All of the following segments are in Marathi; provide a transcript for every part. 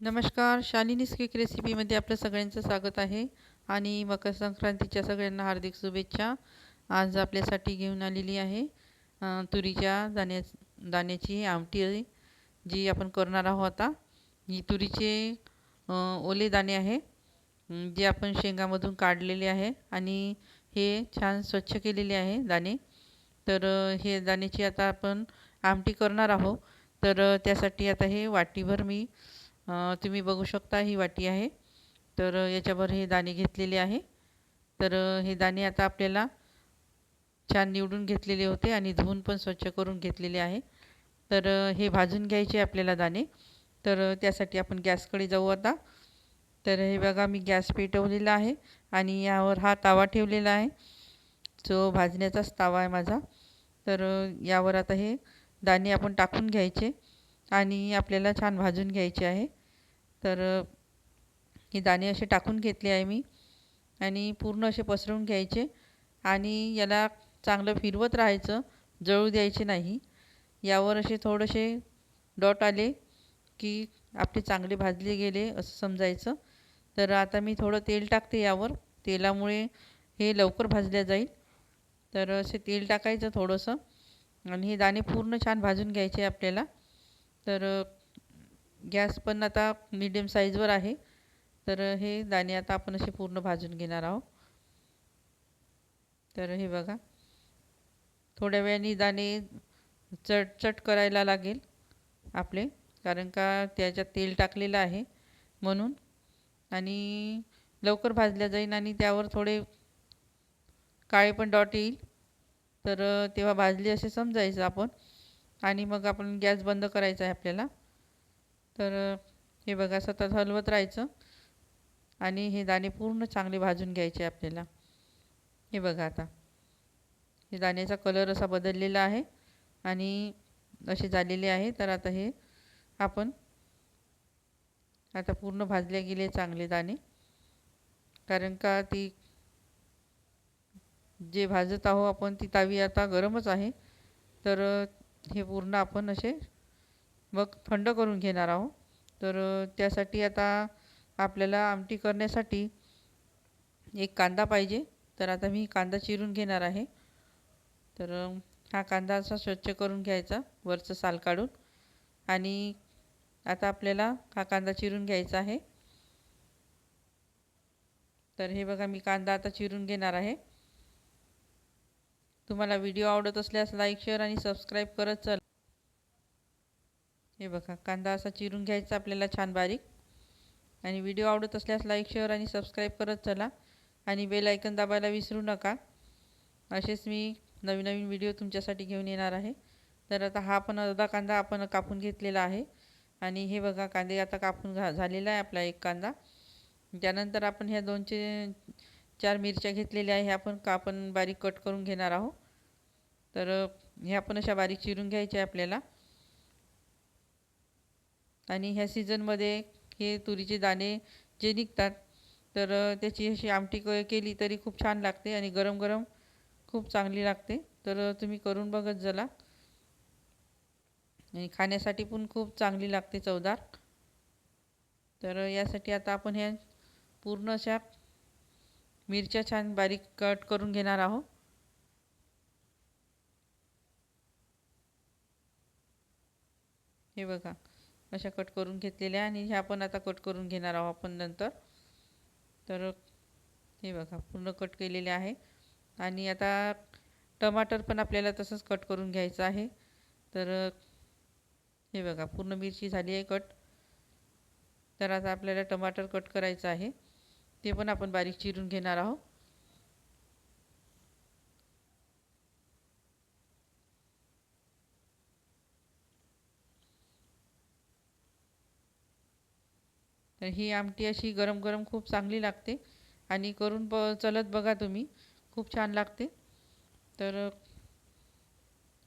नमस्कार शालिनीस केक रेसिपीमध्ये आपलं सगळ्यांचं स्वागत आहे. आणि मकर संक्रांतीच्या सगळ्यांना हार्दिक शुभेच्छा. आज आपल्यासाठी घेऊन आलेली आहे तुरीच्या दाण्या दाण्याची आमटी आहे, जी आपण करणार आहोत आता. ही तुरीचे ओले दाणे आहे जे आपण शेंगामधून काढलेले आहे. आणि हे छान स्वच्छ केलेले आहे दाणे. तर हे दाण्याची आता आपण आमटी करणार आहोत. तर त्यासाठी आता हे वाटीभर मी तुम्ही बघू शकता ही वाटी आहे. तर याच्यावर हे दाणे घेतलेले आहे. तर हे दाणे आता आपल्याला छान निवडून घेतलेले होते आणि धुवून पण स्वच्छ करून घेतलेले आहे. तर हे भाजून घ्यायचे आपल्याला दाणे. तर त्यासाठी आपण गॅसकडे जाऊ आता. तर हे बघा मी गॅस पेटवलेला आहे आणि यावर हा तवा ठेवलेला आहे. जो भाजण्याचाच तवा आहे माझा. तर यावर आता हे दाणे आपण टाकून घ्यायचे आणि आपल्याला छान भाजून घ्यायचे आहे. तर हे दाणे असे टाकून घेतले आहे मी आणि पूर्ण असे पसरवून घ्यायचे आणि याला चांगलं फिरवत राहायचं जळू द्यायचे नाही. यावर असे थोडेसे डॉट आले की आपले चांगले भाजले गेले असं समजायचं. तर आता मी थोडं तेल टाकते यावर. तेलामुळे हे लवकर भाजल्या जाईल. तर असे तेल टाकायचं थोडंसं आणि हे दाणे पूर्ण छान भाजून घ्यायचे आपल्याला. तर गॅस पण आता मीडियम साईजवर आहे. तर हे दाणे आता आपण असे पूर्ण भाजून घेणार आहोत. तर हे बघा. थोड्या वेळाने दाणे चटचट करायला लागेल आपले कारण का त्याच्यात तेल टाकलेलं आहे म्हणून. आणि लवकर भाजल्या जाईल आणि त्यावर थोडे काळे पण डॉट येईल. तर तेव्हा भाजली असे समजायचं आपण. आणि मग आपण गॅस बंद करायचा आहे आपल्याला. तर हे बघा सतत हलवत राहायचं. आणि हे दाणे पूर्ण चांगले भाजून घ्यायचे आपल्याला. हे बघा आता. हे दाण्याचा कलर असा बदललेला आहे. आणि असे झालेले आहे. तर आता हे आपण आता पूर्ण भाजले गेले चांगले दाणे. कारण का ती जे भाजत आहो आपण ती तावी आता गरमच आहे. तर हे पूर्ण आपण असे मग थंड करून घेणार आहोत. तर त्यासाठी आता आपल्याला आमटी करण्यासाठी एक कांदा पाहिजे. तर आता मी कांदा चिरून घेणार आहे. तर हा कांदा असा स्वच्छ करून घ्यायचा वरचं साल काढून. आणि आता आपल्याला हा कांदा चिरून घ्यायचा आहे. तर हे बघा मी कांदा आता चिरून घेणार आहे. तुम्हाला व्हिडिओ आवडत असल्यास लाईक शेअर आणि सबस्क्राईब करत चला. हे बघा कांदा असा चिरून घ्यायचा आपल्याला छान बारीक. आणि व्हिडिओ आवडत असल्यास लाईक शेअर आणि सबस्क्राईब करत चला. आणि बेल ऐकन दाबायला विसरू नका. असेच मी नवीन नवीन व्हिडिओ तुमच्यासाठी घेऊन येणार आहे. तर आता हा पण अर्धा कांदा आपण कापून घेतलेला आहे. आणि हे बघा कांदे आता कापून घा झालेला आहे आपला एक कांदा. त्यानंतर आपण ह्या दोनचे चार मिरच्या घेतलेल्या आहे ह्या आपण बारीक कट करून घेणार आहोत. तर ह्या पण अशा बारीक चिरून घ्यायच्या आपल्याला. आणि ह्या सीझनमध्ये हे तुरीचे दाणे जे निघतात तर त्याची अशी आमटी क केली तरी खूप छान लागते आणि गरम गरम खूप चांगली लागते. तर तुम्ही करून बघत जला. आणि खाण्यासाठी पण खूप चांगली लागते चवदार. तर यासाठी आता आपण ह्या पूर्ण अशा मिरच्या छान बारीक कट करून घेणार आहोत. हे बघा. अशा कट करून घेतलेल्या आणि ह्या पण आता कट करून घेणार आहोत आपण नंतर. तर हे बघा पूर्ण कट केलेले आहे. आणि आता टमाटर पण आपल्याला तसंच कट करून घ्यायचं आहे. तर हे बघा पूर्ण मिरची झाली आहे कट. तर आता आपल्याला टमाटर कट करायचं आहे. ते पण आपण बारीक चिरून घेणार आहोत. तर ही आमटी अशी गरम गरम खूप चांगली लागते. आणि करून ब चलत बघा तुम्ही. खूप छान लागते. तर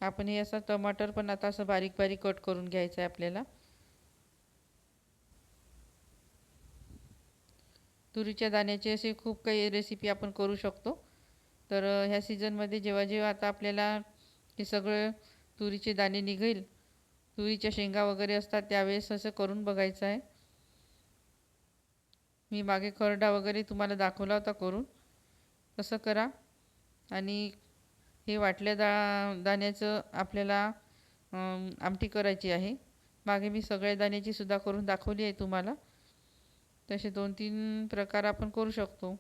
आपण हे असं टमाटर पण आता असं बारीक बारीक कट करून घ्यायचं आहे आपल्याला. तुरीच्या दाण्याचे असे खूप काही रेसिपी आपण करू शकतो. तर ह्या सीझनमध्ये जेव्हा जेव्हा आता आपल्याला हे सगळं तुरीचे दाणे निघेल तुरीच्या शेंगा वगैरे असतात त्यावेळेस असं करून बघायचं आहे. मी मागे खरडा वगैरे तुम्हाला दाखवला होता करून. तसं करा. आणि हे वाटल्या दा दाण्याचं आपल्याला आमटी करायची आहे. मागे मी सगळ्या दाण्याची सुद्धा करून दाखवली आहे तुम्हाला. तसे दोन तीन प्रकार आपण करू शकतो.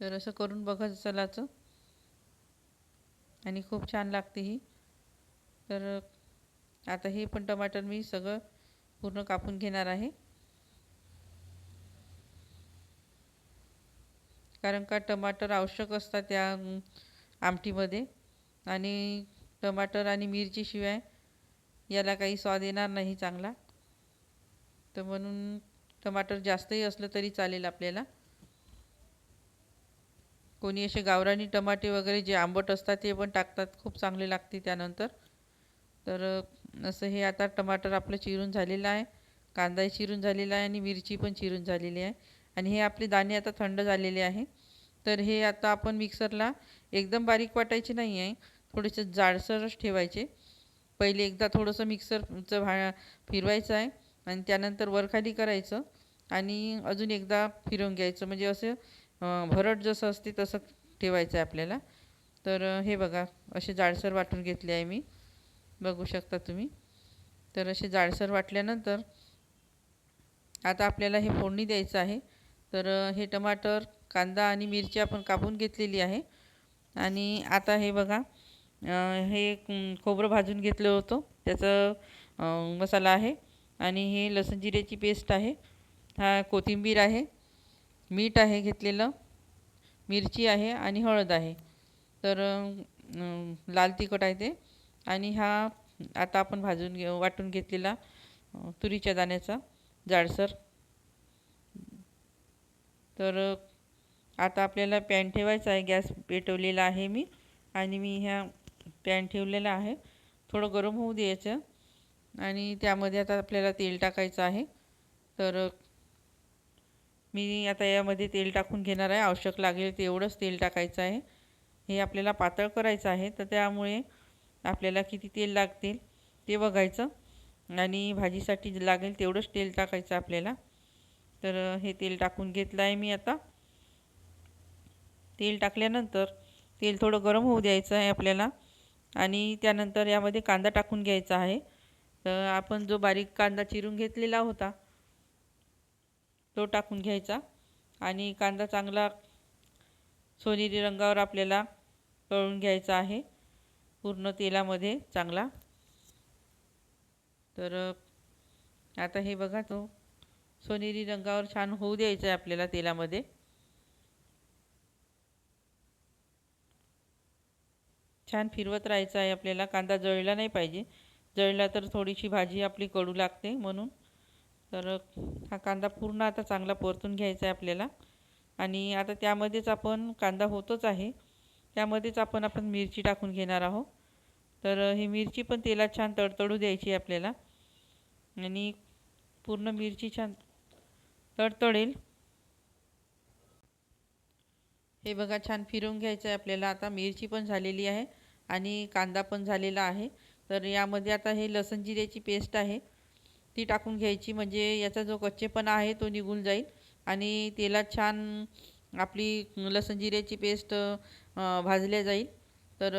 तर असं करून बघत चलाचं आणि खूप छान लागते ही. तर आता हे पण टमाटर मी सगळं पूर्ण कापून घेणार आहे. कारण का टमाटर आवश्यक असतात त्या आमटीमध्ये. आणि टमाटर आणि मिरचीशिवाय याला काही स्वाद येणार नाही चांगला. तर म्हणून टमाटर जास्तही असलं तरी चालेल आपल्याला. कोणी असे गावरानी टमाटे वगैरे जे आंबट असतात ते पण टाकतात खूप चांगले लागते त्यानंतर. तर असं हे आता टमाटर आपलं चिरून झालेलं आहे कांदा चिरून झालेला आहे आणि मिरची पण चिरून झालेली आहे. आणि हे आपले दाणे आता थंड झालेले आहे. तर हे आता आपण मिक्सरला एकदम बारीक वाटायचे नाही आहे थोडेसे जाडसरच ठेवायचे. पहिले एकदा थोडंसं मिक्सरचं भा फिरवायचं आहे आणि त्यानंतर वरखाली करायचं आणि अजून एकदा फिरवून घ्यायचं. म्हणजे असं भरट जसं असते तसं ठेवायचं आहे आपल्याला. तर हे बघा असे जाडसर वाटून घेतले आहे मी. बघू शकता तुम्ही. तर असे जाडसर वाटल्यानंतर आता आपल्याला हे फोडणी द्यायचं आहे. तर हे टमाटर कांदा आणि मिरची आपण कापून घेतलेली आहे. आणि आता हे बघा हे खोबरं भाजून घेतलं होतं. त्याचं मसाला आहे. आणि हे लसूण जिऱ्याची पेस्ट आहे. हा कोथिंबीर आहे. मीठ आहे घेतलेलं. मिरची आहे आणि हळद आहे. तर लाल तिखट आहे ते. आणि हा आता आपण भाजून घे वाटून घेतलेला तुरीच्या दाण्याचा जाडसर. तर आता आपल्याला पॅन ठेवायचा आहे गॅस पेटवलेला आहे मी. आणि मी ह्या पॅन ठेवलेला आहे. थोडं गरम होऊ द्यायचं. आणि त्यामध्ये आता आपल्याला तेल टाकायचं आहे. तर मी आता यामध्ये तेल टाकून घेणार आहे. आवश्यक लागेल तेवढंच तेल टाकायचं आहे. हे आपल्याला पातळ करायचं आहे. तर त्यामुळे आपल्याला किती तेल लागतील ते बघायचं. आणि भाजीसाठी लागेल तेवढंच तेल टाकायचं आपल्याला. तर हे तेल टाकून घेतलं आहे मी आता. तेल टाकल्यानंतर तेल थोडं गरम होऊ द्यायचं आहे आपल्याला. आणि त्यानंतर यामध्ये कांदा टाकून घ्यायचा आहे. तर आपण जो बारीक कांदा चिरून घेतलेला होता तो टाकून घ्यायचा. आणि कांदा चांगला सोनेरी रंगावर आपल्याला तळून घ्यायचा आहे. पूर्ण तेलामध्ये चांगला. तर आता हे बघा तो सोनेरी रंगावर छान होऊ द्यायचं आहे आपल्याला तेलामध्ये. छान फिरवत राहायचं आहे आपल्याला. कांदा जळला नाही पाहिजे. जळला तर थोडीशी भाजी आपली कडू लागते म्हणून. तर हा कांदा पूर्ण आता चांगला परतून घ्यायचा आहे आपल्याला. आणि आता त्यामध्येच आपण कांदा होतोच आहे. त्यामध्येच आपण आपण मिरची टाकून घेणार आहोत. तर ही मिरची पण तेलात छान तडतडू द्यायची आहे आपल्याला. आणि पूर्ण मिरची छान तडतडेल. हे बघा छान फिरून घ्यायचं आहे आपल्याला. आता मिरची पण झालेली आहे आणि कांदा पण झालेला आहे. तर यामध्ये आता हे लसण जिऱ्याची पेस्ट आहे. ती टाकून घ्यायची. म्हणजे याचा जो कच्चेपणा आहे तो निघून जाईल. आणि तेलात छान आपली लसण जिऱ्याची पेस्ट भाजल्या जाईल. तर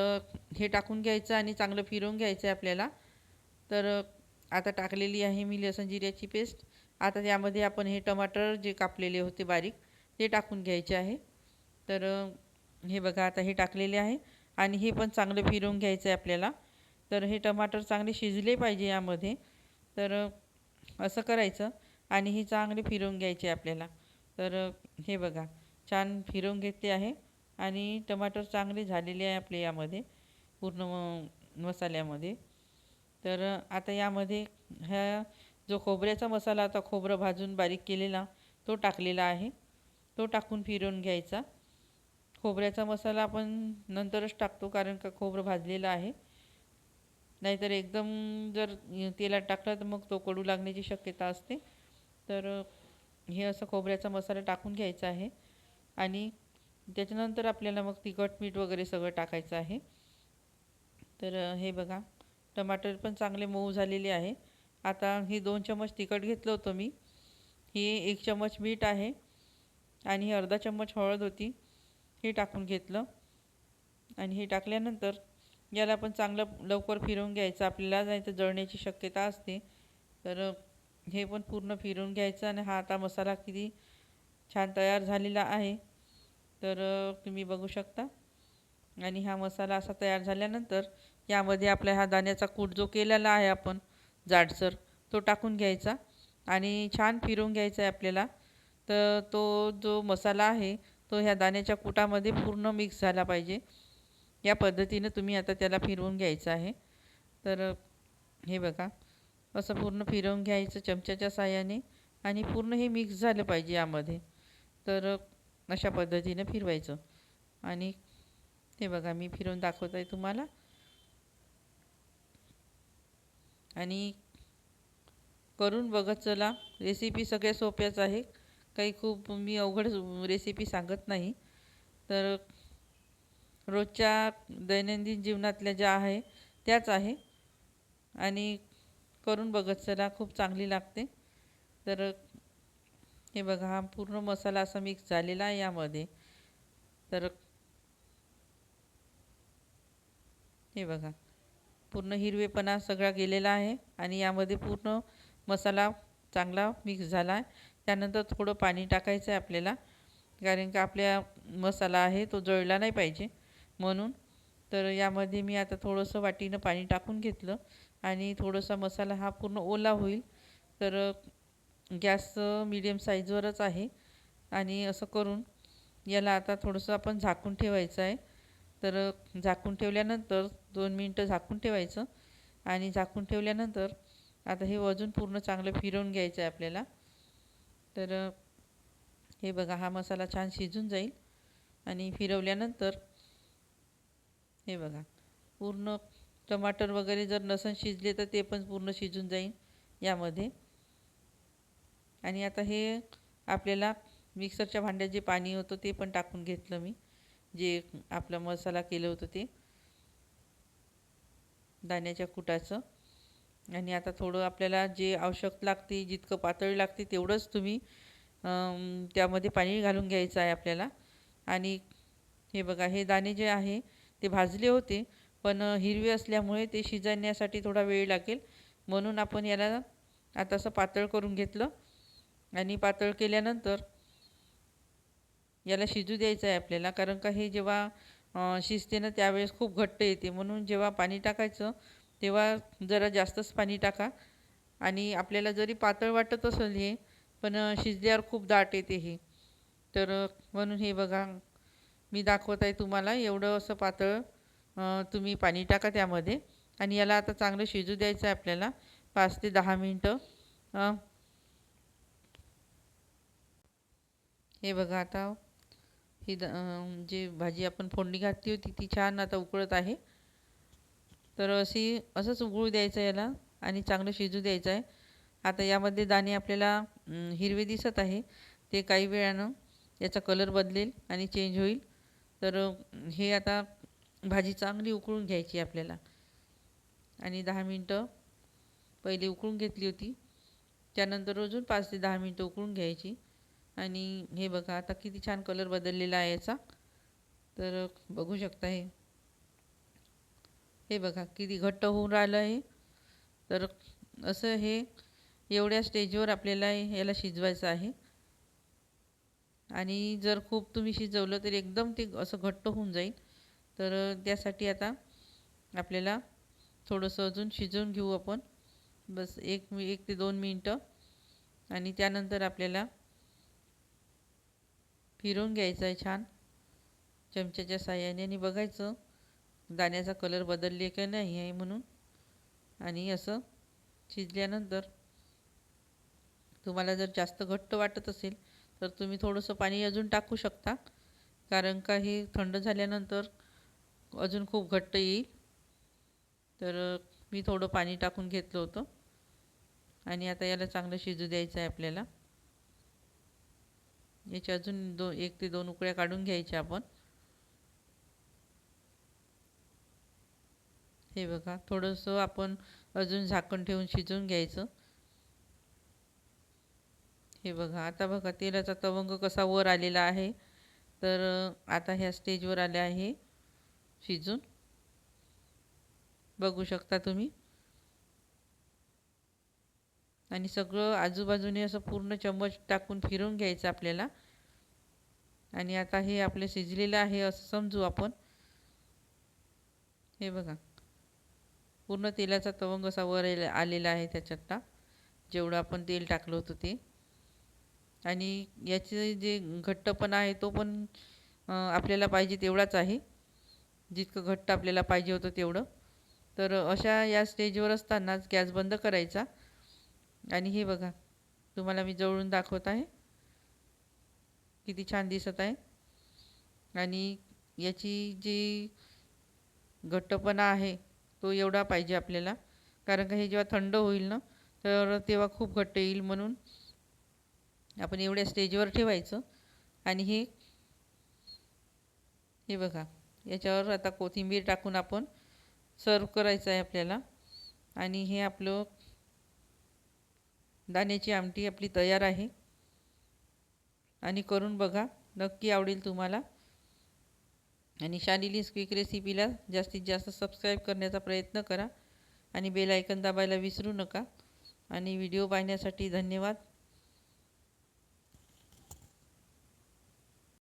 हे टाकून घ्यायचं आणि चांगलं फिरवून घ्यायचं आहे आपल्याला. तर आता टाकलेली आहे मी लसण जिऱ्याची पेस्ट आता त्यामध्ये आपण हे टमाटर जे कापलेले होते बारीक ते टाकून घ्यायचे आहे. तर हे बघा आता हे टाकलेले आहे आणि हे पण चांगलं फिरवून घ्यायचं आहे आपल्याला. तर हे टमाटर चांगले शिजले पाहिजे यामध्ये. तर असं करायचं आणि हे चांगले फिरवून घ्यायचे आपल्याला. तर हे बघा छान फिरवून घेतले आहे. आणि टमाटर चांगले झालेले आहे आपले यामध्ये पूर्ण मसाल्यामध्ये. तर आता यामध्ये ह्या जो खोबऱ्याचा मसाला आता खोबरं भाजून बारीक केलेला तो टाकलेला आहे. तो टाकून फिरवून घ्यायचा. खोबऱ्याचा मसाला आपण नंतरच टाकतो कारण का खोबरं भाजलेलं आहे. नाहीतर एकदम जर तेलात टाकला तर मग तो कडू लागण्याची शक्यता असते. तर हे असं खोबऱ्याचा मसाला टाकून घ्यायचा आहे. आणि त्याच्यानंतर आपल्याला मग तिखट मीठ वगैरे सगळं टाकायचं आहे. तर हे बघा टमाटर पण चांगले मऊ झालेले आहे. आता हे दोन चम्मच तिखट घेतलं होतं मी. हे एक चम्मच मीठ आहे आणि हे अर्धा चम्मच हळद होती. हे टाकून घेतलं. आणि हे टाकल्यानंतर याला पण चांगलं लवकर फिरवून घ्यायचं. आपल्याला नाही तर जळण्याची शक्यता असते. तर हे पण पूर्ण फिरवून घ्यायचं आणि हा आता मसाला किती छान तयार झालेला आहे. तर तुम्ही बघू शकता. आणि हा मसाला असा तयार झाल्यानंतर यामध्ये आपल्या हा दाण्याचा कूट जो केलेला आहे आपण जाडसर तो टाकून घ्यायचा आणि छान फिरवून घ्यायचा आहे आपल्याला. तर तो जो मसाला आहे तो ह्या दाण्याच्या कुटामध्ये पूर्ण मिक्स झाला पाहिजे. या पद्धतीनं तुम्ही आता त्याला फिरवून घ्यायचं आहे. तर हे बघा. असं पूर्ण फिरवून घ्यायचं चमच्याच्या साह्याने आणि पूर्ण हे मिक्स झालं पाहिजे यामध्ये. तर अशा पद्धतीनं फिरवायचं. आणि हे बघा मी फिरवून दाखवत आहे तुम्हाला. आणि करून बघत चला. रेसिपी सगळ्या सोप्याच आहे काही खूप मी अवघड रेसिपी सांगत नाही. तर रोजच्या दैनंदिन जीवनातल्या ज्या आहे त्याच आहे. आणि करून बघत चला. खूप चांगली लागते. तर हे बघा हा पूर्ण मसाला असा मिक्स झालेला आहे यामध्ये. तर हे बघा पूर्ण हिरवेपणा सगळा गेलेला आहे आणि यामध्ये पूर्ण मसाला चांगला मिक्स झाला आहे. त्यानंतर थोडं पाणी टाकायचं आहे आपल्याला कारण का आपल्या मसाला आहे तो जळला नाही पाहिजे म्हणून. तर यामध्ये मी आता थोडंसं वाटीनं पाणी टाकून घेतलं आणि थोडासा मसाला हा पूर्ण ओला होईल. तर गॅस मीडियम साईजवरच आहे. आणि असं करून याला आता थोडंसं आपण झाकून ठेवायचं आहे. तर झाकून ठेवल्यानंतर दोन मिनटं झाकून ठेवायचं. आणि झाकून ठेवल्यानंतर आता हे वजून पूर्ण चांगलं फिरवून घ्यायचं आहे आपल्याला. तर हे बघा हा मसाला छान शिजून जाईल. आणि फिरवल्यानंतर हे बघा पूर्ण टमाटर वगैरे जर नसन शिजले तर ते पण पूर्ण शिजून जाईल यामध्ये. आणि आता हे आपल्याला मिक्सरच्या भांड्यात जे पाणी होतं ते पण टाकून घेतलं मी. जे आपला मसाला केलं होतं ते. दाण्याच्या कुटाचं. आणि आता थोडं आपल्याला जे आवश्यक लागते जितकं पातळ लागते तेवढंच तुम्ही त्यामध्ये पाणी घालून घ्यायचं आहे आपल्याला. आणि हे बघा हे दाणे जे आहे ते भाजले होते पण हिरवे असल्यामुळे ते शिजण्यासाठी थोडा वेळ लागेल. म्हणून आपण याला आता असं पातळ करून घेतलं. आणि पातळ केल्यानंतर याला शिजू द्यायचं आहे आपल्याला. कारण का हे जेव्हा शिजते ना त्यावेळेस खूप घट्ट येते. म्हणून जेव्हा पाणी टाकायचं तेव्हा जरा जास्तच पाणी टाका. आणि आपल्याला जरी पातळ वाटत असेल हे पण शिजल्यावर खूप दाट येते हे. तर म्हणून हे बघा मी दाखवत आहे तुम्हाला एवढं असं पातळ तुम्ही पाणी टाका त्यामध्ये. आणि याला आता चांगलं शिजू द्यायचं आहे आपल्याला पाच ते दहा मिनटं. हे बघा आता ही द जी भाजी आपण फोडणी घातली होती ती छान आता उकळत आहे. तर अशी असंच उकळू द्यायचं याला आणि चांगलं शिजू द्यायचं आहे. आता यामध्ये दाणे आपल्याला हिरवे दिसत आहे. ते काही वेळानं याचा कलर बदलेल आणि चेंज होईल. तर हे आता भाजी चांगली उकळून घ्यायची आपल्याला. आणि दहा मिनटं पहिले उकळून घेतली होती. त्यानंतर अजून पाच ते दहा मिनटं उकळून घ्यायची. आणि हे बघा आता किती छान कलर बदललेला आहे याचा. तर बघू शकता हे. हे बघा किती घट्ट होऊन राहिलं आहे. तर असं हे एवढ्या स्टेजवर आपल्याला याला शिजवायचं आहे. आणि जर खूप तुम्ही शिजवलं तर एकदम ते असं घट्ट होऊन जाईल. तर त्यासाठी आता आपल्याला थोडंसं अजून शिजवून घेऊ आपण. बस एक मी एक ते दोन मिनटं. आणि त्यानंतर आपल्याला फिरवून घ्यायचं आहे छान. चमच्याच्या साह्याने आणि बघायचं दाण्याचा कलर बदलले का नाही आहे म्हणून. आणि असं शिजल्यानंतर तुम्हाला जर जास्त घट्ट वाटत असेल तर तुम्ही थोडंसं पाणी अजून टाकू शकता. कारण का हे थंड झाल्यानंतर अजून खूप घट्ट येईल. तर मी थोडं पाणी टाकून घेतलं होतं. आणि आता याला चांगलं शिजू द्यायचं आहे आपल्याला. याचे अजून दो एक ते दोन उकळ्या काढून घ्यायच्या आपण. हे बघा थोडंसं आपण अजून झाकण ठेवून शिजवून घ्यायचं. हे बघा आता बघा तेलाचा तवंग कसा वर आलेला आहे. तर आता ह्या स्टेजवर आले आहे शिजून. बघू शकता तुम्ही. आणि सगळं आजूबाजूने असं पूर्ण चम्मच टाकून फिरून घ्यायचं आपल्याला. आणि आता हे आपले शिजलेलं आहे असं समजू आपण. हे बघा. पूर्ण तेलाचा तवंग असा वर आलेला आहे त्याच्यातला. जेवढं आपण तेल टाकलं होतं ते. आणि याचे जे घट्टपणा आहे तो पण आपल्याला पाहिजे तेवढाच आहे. जितकं घट्ट आपल्याला पाहिजे होतं तेवढं. तर अशा या स्टेजवर असतानाच गॅस बंद करायचा. आणि हे बघा तुम्हाला मी जवळून दाखवत आहे. किती छान दिसत आहे. आणि याची जी घट्टपणा आहे तो एवढा पाहिजे आपल्याला. कारण का हे जेव्हा थंड होईल ना तर तेव्हा खूप घट्ट येईल म्हणून आपण एवढ्या स्टेजवर ठेवायचं. आणि हे हे बघा याच्यावर आता कोथिंबीर टाकून आपण सर्व करायचं आहे आपल्याला. आणि हे आपलं दाण्याची आमटी आपली तयार आहे. आणि करून बघा नक्की आवडेल तुम्हाला. आणि शालिनीज क्विक रेसिपीला जास्तीत जास्त सबस्क्राईब करण्याचा प्रयत्न करा. आणि बेल आयकन दाबायला विसरू नका. आणि व्हिडिओ पाहण्यासाठी धन्यवाद.